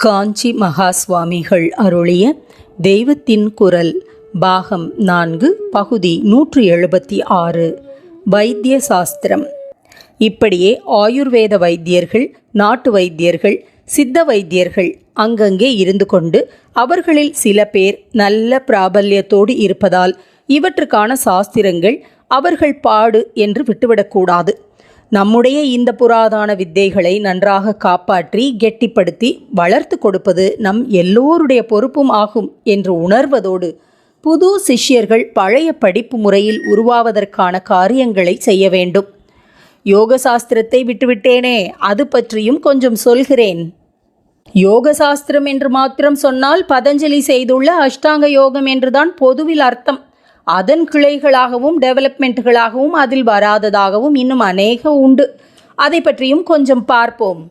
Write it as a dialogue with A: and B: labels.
A: காஞ்சி மகா சுவாமிகள் அருளிய தெய்வத்தின் குரல் பாகம் நான்கு பகுதி நூற்று எழுபத்தி ஆறு வைத்திய சாஸ்திரம் இப்படியே ஆயுர்வேத வைத்தியர்கள் நாட்டு வைத்தியர்கள் சித்த வைத்தியர்கள் அங்கங்கே இருந்து கொண்டு அவர்களில் சில பேர் நல்ல பிராபல்யத்தோடு இருப்பதால் இவற்றுக்கான சாஸ்திரங்கள் அவர்கள் பாடு என்று விட்டுவிடக்கூடாது. நம்முடைய இந்த புராதான வித்தைகளை நன்றாக காப்பாற்றி கெட்டிப்படுத்தி வளர்த்து கொடுப்பது நம் எல்லோருடைய பொறுப்பும் ஆகும் என்று உணர்வதோடு புது சிஷ்யர்கள் பழைய படிப்பு முறையில் உருவாவதற்கான காரியங்களை செய்ய வேண்டும். யோக சாஸ்திரத்தை விட்டுவிட்டேனே அது பற்றியும் கொஞ்சம் சொல்கிறேன். யோக சாஸ்திரம் என்று மாத்திரம் சொன்னால் பதஞ்சலி செய்துள்ள அஷ்டாங்க யோகம் என்றுதான் பொதுவில் அர்த்தம். அதன் கிளைகளாகவும் டெவலப்மெண்ட்டுகளாகவும் அதில் வராததாகவும் இன்னும் அநேக உண்டு. அதை பற்றியும் கொஞ்சம் பார்ப்போம்.